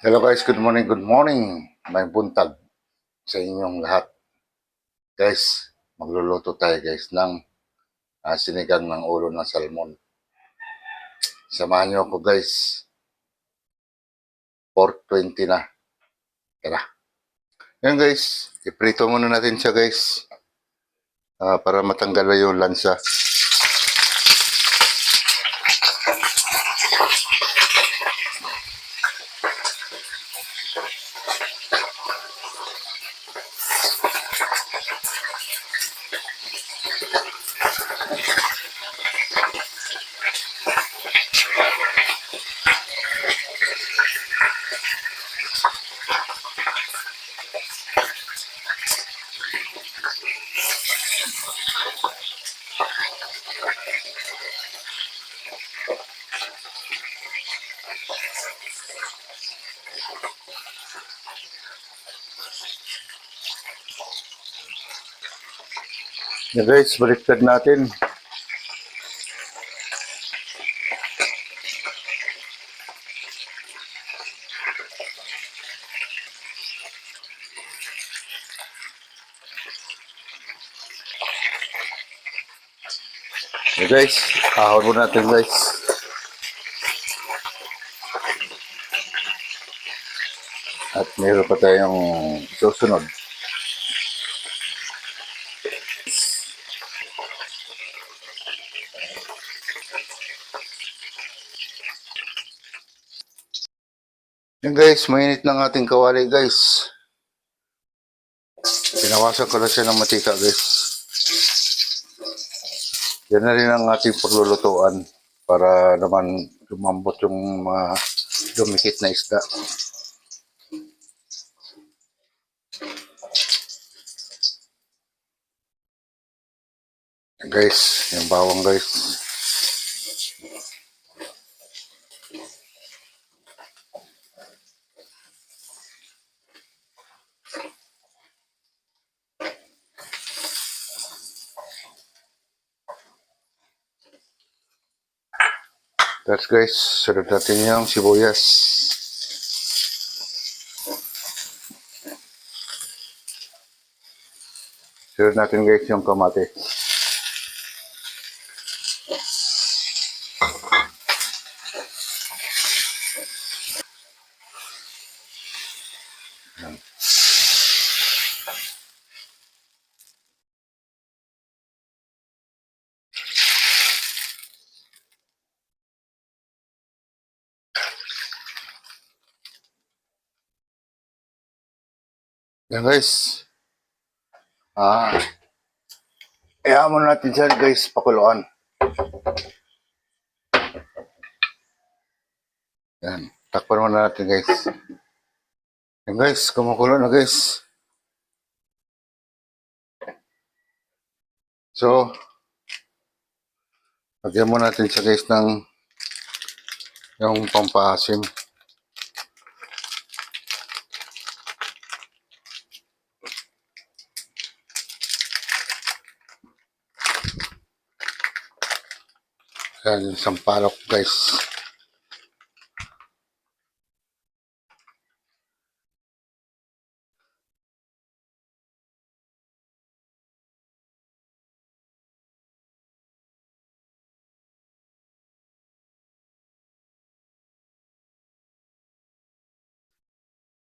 Hello guys, good morning, good morning. May buntag sa inyong lahat. Guys, magluluto tayo guys ng ah, sinigang ng ulo ng salmon. Samahan niyo ako guys. 4.20 na. Tara. Yan guys, iprito muna natin siya guys. Ah, para matanggal yung lansa. Yan guys, baliktad natin. Yan guys, ahon mo natin guys. At meron pa tayong susunod. Yan guys, mainit ng ating kawali guys. Pinawasan ko na siya ng matika guys. Yan na rin ang ating paglulutuan para naman lumambot yung mga dumikit na isda. Guys, yung bawang guys. That's guys, sunod natin yung sibuyas. Sunod natin guys yung kamate. Yan guys. Ah. Iyan mo natin dyan guys, pakuluan. Yan. Takpan mo na natin guys. Yan guys, kumukulo na guys. So, lagyan mo natin siya guys ng yung pampasim. Yan yung sampalok guys.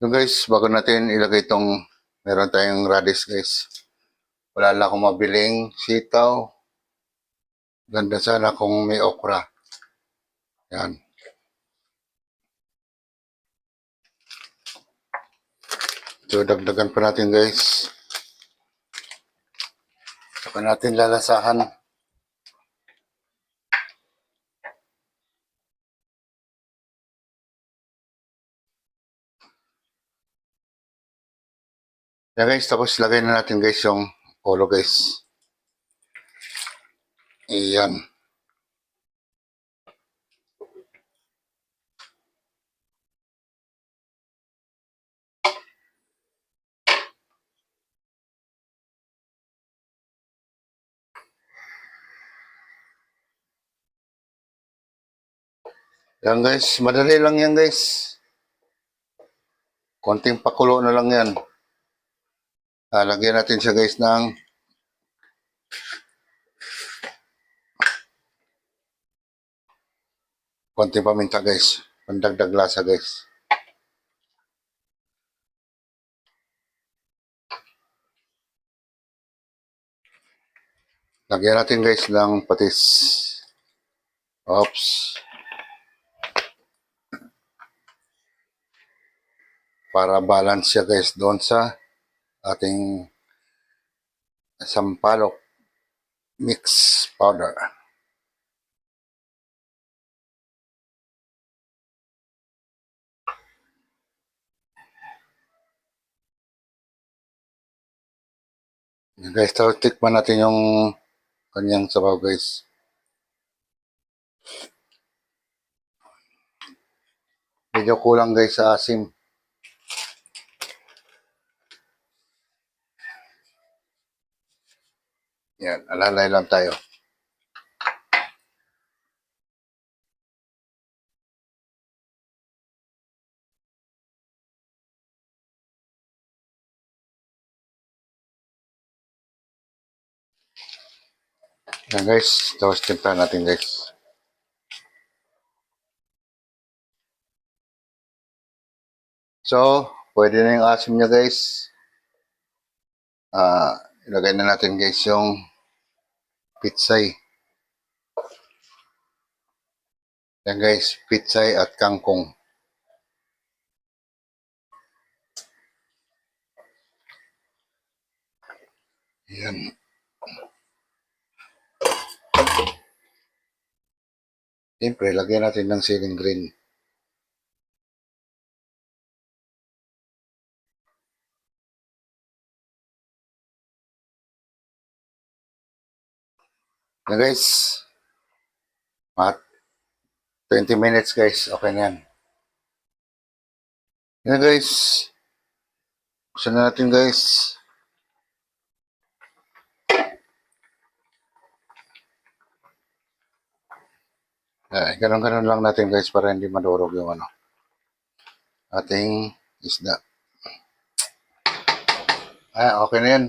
So guys, bago natin ilagay itong meron tayong radish guys. Wala lang akong mabiling sitaw. Ganda sana kung may okra. Yan. So, dagdagan pa natin guys. Saka natin lalasahan. Yan guys, tapos lagay na natin guys yung ulo guys. Iyan. Yan guys, madali lang yan guys. Konting pakulo na lang yan. Ah, lagyan natin siya guys ng konting paminta guys. Pandagdag lasa guys. Lagyan natin guys ng patis. Oops. Para balance siya guys doon sa ating sampalok mix powder. Yan, Guys, tapos tikman natin yung kanyang sabaw guys. Medyo kulang guys sa asim. Yan, alalay lang tayo. Yan guys, tapos timplahan natin guys. So, pwede na yung asim niya guys. Ah, ilagay na natin guys yung pitsay. Yan guys, pitsay at kangkong. Yan. Siyempre, lagyan natin ng ceiling green. Yan guys. Mga 20 minutes guys. Okay na yan. Yan guys. Buksan na natin guys. Eh, ganun-ganun lang natin guys para hindi madurog yung ano. Ating isda. Ah, okay na yan.